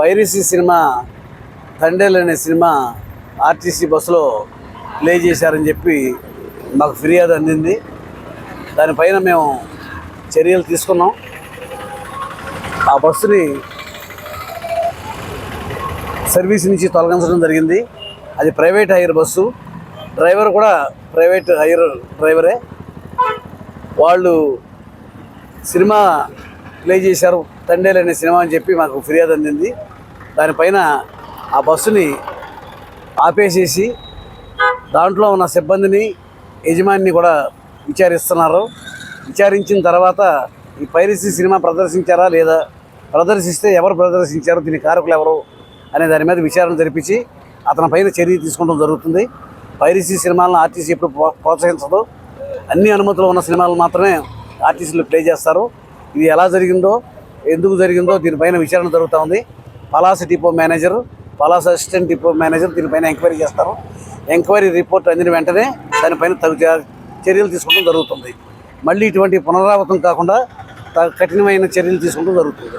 Piracy cinema Thandel అనే cinema RTC బస్సులో play చేశారని చెప్పి మాకు ఫిర్యాదు అందింది. దానిపైన మేము చర్యలు తీసుకున్నాం. ఆ బస్సుని సర్వీస్ నుంచి తొలగించడం జరిగింది. అది ప్రైవేట్ హైర్ బస్సు. డ్రైవర్ కూడా ప్రైవేట్ హైర్ డ్రైవరే. వాళ్ళు సినిమా ప్లే చేశారు. తండేలు అనే సినిమా అని చెప్పి మాకు ఫిర్యాదు అందింది. దానిపైన ఆ బస్సుని ఆపేసేసి దాంట్లో ఉన్న సిబ్బందిని యజమానిని కూడా విచారిస్తున్నారు. విచారించిన తర్వాత ఈ పైరసీ సినిమా ప్రదర్శించారా లేదా ప్రదర్శిస్తే ఎవరు ప్రదర్శించారు దీని కారకులు ఎవరు అనే దాని మీద విచారణ జరిపించి అతని పైన చర్య తీసుకోవడం జరుగుతుంది. పైరసీ సినిమాలను ఆర్టీసీ ఎప్పుడు ప్రో- ప్రోత్సహించదు. అన్ని అనుమతులు ఉన్న సినిమాలు మాత్రమే ఆర్టీసీలు ప్లే చేస్తారు. ఇది ఎలా జరిగిందో ఎందుకు జరిగిందో దీనిపైన విచారణ జరుగుతూ ఉంది. Palasa depot manager Palasa assistant depot manager దీనిపైన ఎంక్వైరీ చేస్తారు. ఎంక్వైరీ రిపోర్ట్ అందిన వెంటనే దానిపైన తగు చర్యలు తీసుకోవడం జరుగుతుంది. మళ్ళీ ఇటువంటి పునరావృతం కాకుండా కఠినమైన చర్యలు తీసుకోవడం జరుగుతుంది.